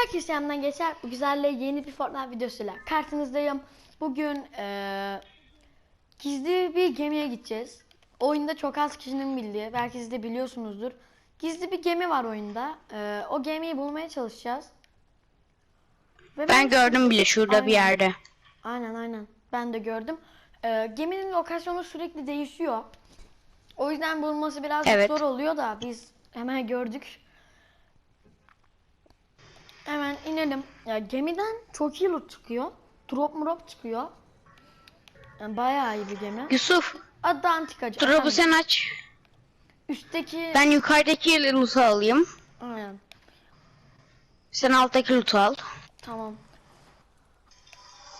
Herkese yanından geçer. Bu güzelle yeni bir Fortnite videosuyla karşınızdayım. Bugün eee, gizli bir gemiye gideceğiz. Oyunda çok az kişinin bildiği, belki siz de biliyorsunuzdur. Gizli bir gemi var oyunda. Eee, o gemiyi bulmaya çalışacağız. Ve Ben gördüm bile şurada bir Aynen. yerde. Aynen aynen. Ben de gördüm. Ee, geminin lokasyonu sürekli değişiyor. O yüzden bulması biraz Evet. zor oluyor da biz hemen gördük. Hemen inelim. Ya gemiden çok iyi loot çıkıyor. Drop murop çıkıyor. Yani bayağı iyi bir gemi. Yusuf, Adı Antikacı. drop'u sen aç. Üstteki... Ben yukarıdaki loot'u alayım. Aynen. Sen alttaki loot'u al. Tamam.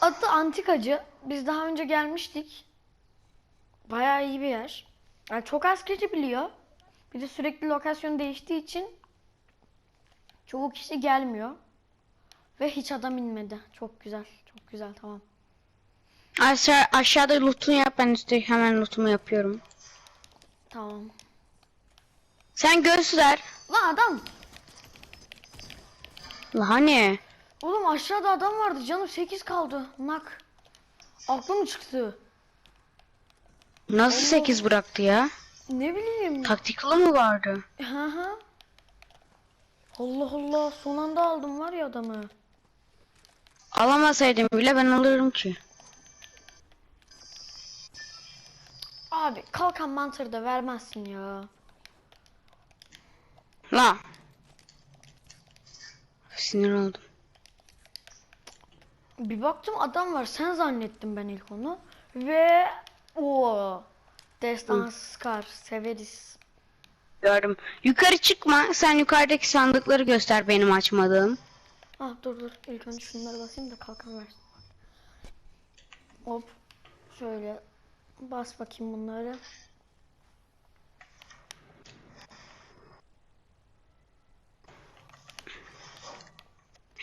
Adı Antikacı. Biz daha önce gelmiştik. Bayağı iyi bir yer. Yani çok az kişi biliyor. Bir de sürekli lokasyon değiştiği için çoğu kişi gelmiyor. Ve hiç adam inmedi. Çok güzel. Çok güzel tamam. Aşağı, aşağıda loot'unu yap ben üstte hemen lootumu yapıyorum. Tamam. Sen göster. Lan adam. La hani? Oğlum aşağıda adam vardı. Canım 8 kaldı. Nak. Aklım çıktı. Nasıl 8 bıraktı ya? Ne bileyim. Taktikli mı vardı? Hı hı. Allah Allah son anda aldım var ya adamı. Alamasaydım bile ben alırım ki. Abi kalkan mantarı da vermezsin ya. La. Sinir oldum. Bir baktım adam var sen zannettim ben ilk onu. Ve o Destan Scar severiz. Gördüm. Yukarı çıkma. Sen yukarıdaki sandıkları göster benim açmadığım. Ah dur dur ilk önce şunları basayım da kalkan versin. Hop şöyle bas bakayım bunları.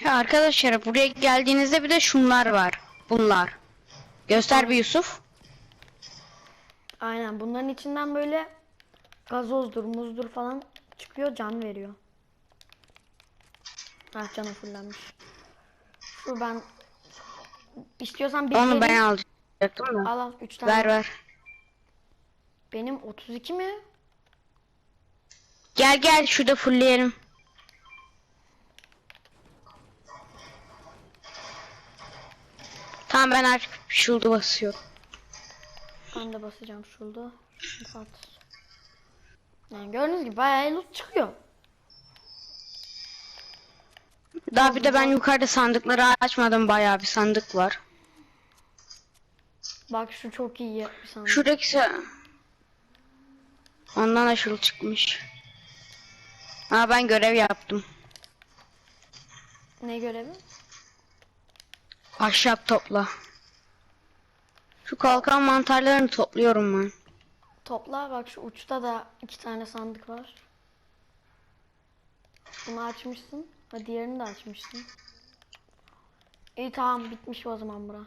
Ya arkadaşlar buraya geldiğinizde bir de şunlar var. Bunlar. Göster bir Yusuf. Aynen bunların içinden böyle gazozdur muzdur falan çıkıyor can veriyor. Ah canım fullenmiş. Şu ben istiyorsan bir Onu ben alacaktım da. Al al 3 tane. Ver ver. Benim 32 mi? Gel gel şurada fullleyelim. Tamam ben artık şurada basıyorum. Ben de basacağım. At. Yani gördüğünüz gibi bayağı loot çıkıyor. Daha bir de ben yukarıda sandıkları açmadım bayağı bir sandık var. Bak şu çok iyi bir sandık. Şuradaki Ondan aşırı çıkmış. Ha ben görev yaptım. Ne görevi? Ahşap topla. Şu kalkan mantarlarını topluyorum ben. Topla bak şu uçta da iki tane sandık var. Bunu açmışsın. Ha diğerini de açmışsın. İyi tamam bitmiş o zaman bura.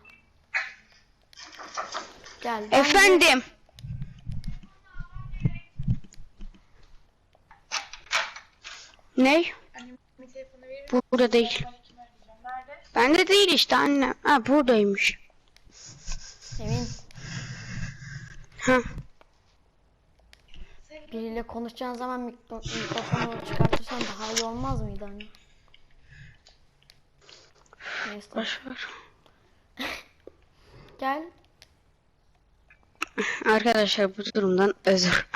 Gel. ben de- Efendim. Ne? Bu burada değil. Bende değil işte anne. Ha buradaymış. Emin. Ha. Biriyle konuşacağın zaman mikro, mikrofonu çıkartırsan daha iyi olmaz mıydı hani? Neyse. Boş ver. Gel. Arkadaşlar bu durumdan özür.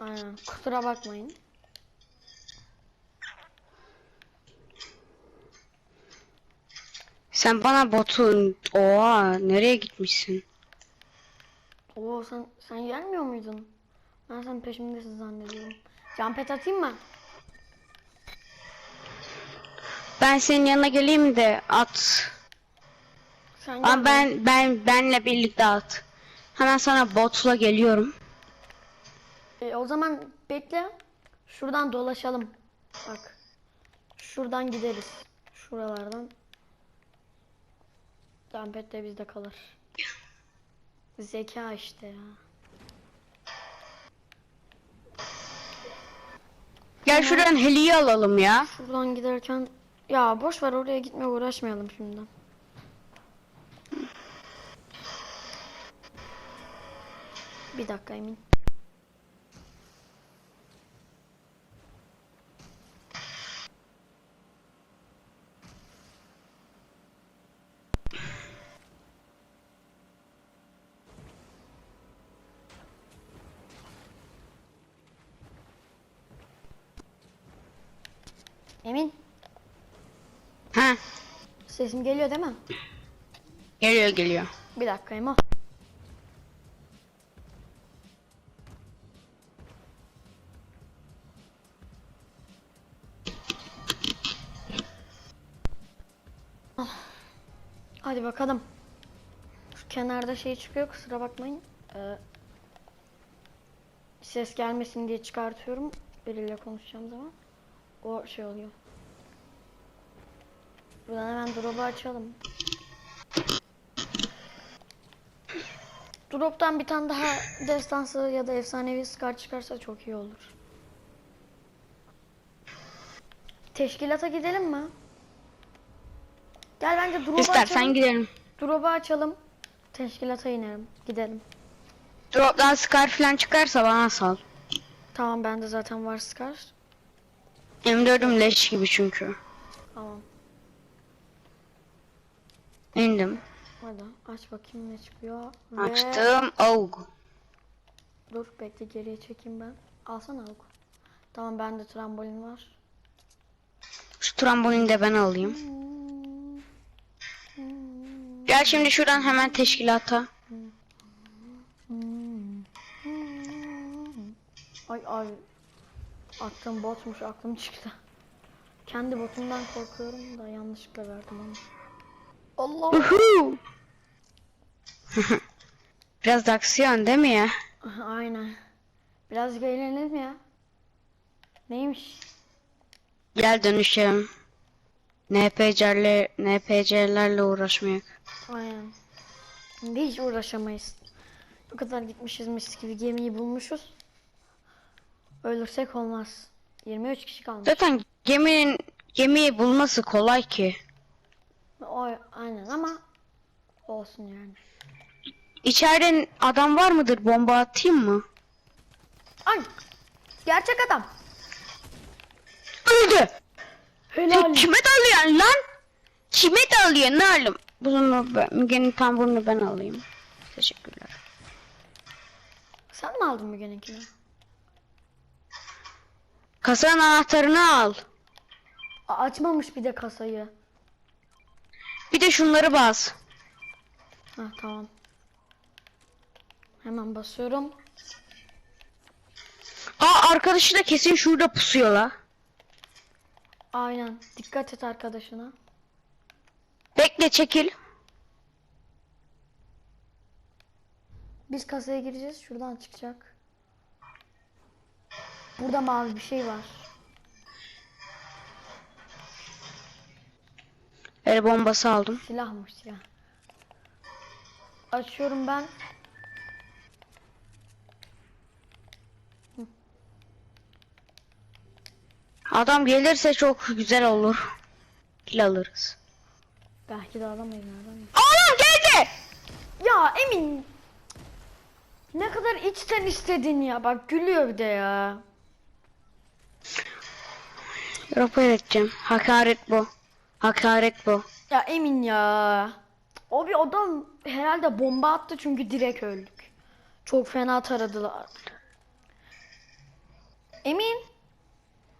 Aynen. Kusura bakmayın. Sen bana botun. Oha nereye gitmişsin? Oo sen sen gelmiyor muydun? Ben sen peşimdesin zannediyorum. Jumpet atayım mı? Ben senin yanına geleyim de at. Sen. Ama ben ben benle birlikte at. Hemen sana botla geliyorum. E, o zaman bekle. Şuradan dolaşalım. Bak. Şuradan gideriz. Şuralardan. Jumpet de bizde kalır. Zeka işte ya. Gel şuradan heliyi alalım ya. Şuradan giderken Ya boş ver oraya gitmeye uğraşmayalım şimdi. Bir dakika Emin. Emin, Ha, sesim geliyor değil mi? geliyor geliyor. Bir dakika Emo. Ah. Hadi bakalım. Şu kenarda şey çıkıyor kusura bakmayın. Ee, ses gelmesin diye çıkartıyorum. Biriyle konuşacağım zaman. O şey oluyor. Buradan hemen drop'u açalım. Drop'tan bir tane daha destansı ya da efsanevi Scar çıkarsa çok iyi olur. Teşkilata gidelim mi? Gel bence drop'u İstersen açalım. gidelim. Drop'u açalım. Teşkilata inelim. Gidelim. Drop'tan Scar falan çıkarsa bana sal. Tamam bende zaten var Scar. M4'üm leş gibi çünkü. Tamam. İndim. Hadi aç bakayım ne çıkıyor. Ve- Açtım. Aug. Dur bekle geriye çekeyim ben. Alsana Alku. Tamam bende trambolin var. Şu trambolini de ben alayım. Gel şimdi şuradan hemen teşkilata. Ay ay. Attığım botmuş aklım çıktı. Kendi botumdan korkuyorum da yanlışlıkla verdim onu. Allah. Biraz da aksiyon değil mi ya? Aynen. Birazcık eğlenelim ya. Neymiş? Gel dönüşelim. NPC'lerle NPC'lerle uğraşmayak. Aynen. Hiç uğraşamayız. Bu kadar gitmişiz mis gibi gemiyi bulmuşuz. Ölürsek olmaz. 23 kişi kalmış. Zaten geminin gemiyi bulması kolay ki. O aynen ama olsun yani. İçeride adam var mıdır? Bomba atayım mı? Ay! Gerçek adam. Öldü. Helal. Kime dalıyorsun lan? Kime dalıyorsun oğlum? Bunu ben, Müge'nin tamburunu ben alayım. Teşekkürler. Sen mi aldın Müge'ninkini? Kasanın anahtarını al. Açmamış bir de kasayı. Bir de şunları bas. Ha tamam. Hemen basıyorum. Aa arkadaşı da kesin şurada pusuyor la. Aynen. Dikkat et arkadaşına. Bekle çekil. Biz kasaya gireceğiz. Şuradan çıkacak. Burada mavi bir şey var. El bombası aldım. Silahmış ya. Açıyorum ben. Adam gelirse çok güzel olur. Kill alırız. Belki de alamayız? Oğlum geldi. Ya Emin. Ne kadar içten istedin ya. Bak gülüyor bir de ya. Rapor edeceğim. Hakaret bu. Hakaret bu. Ya Emin ya. O bir adam herhalde bomba attı çünkü direkt öldük. Çok fena taradılar. Emin.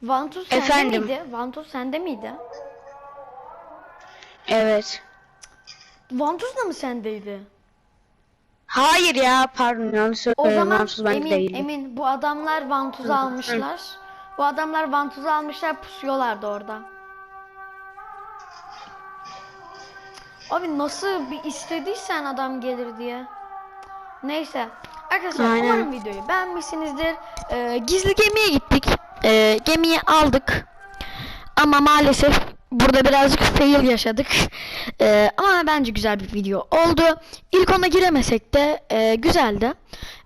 Vantuz sende Efendim? miydi? Vantuz sende miydi? Evet. Vantuz da mı sendeydi? Hayır ya pardon yanlış O söyledim. zaman Namussuz bende Emin, değildi. Emin bu adamlar vantuzu almışlar. Bu adamlar vantuzu almışlar pusuyorlardı orada. Abi nasıl bir istediysen adam gelir diye. Neyse. Arkadaşlar Aynen. umarım videoyu beğenmişsinizdir. Ee, gizli gemiye gittik. Ee, gemiyi aldık. Ama maalesef burada birazcık fail yaşadık. Ee, ama bence güzel bir video oldu. İlk ona giremesek de e, güzeldi.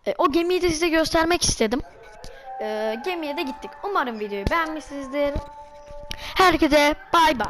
E, o gemiyi de size göstermek istedim. E, gemiye de gittik. Umarım videoyu beğenmişsinizdir. Herkese bay bay.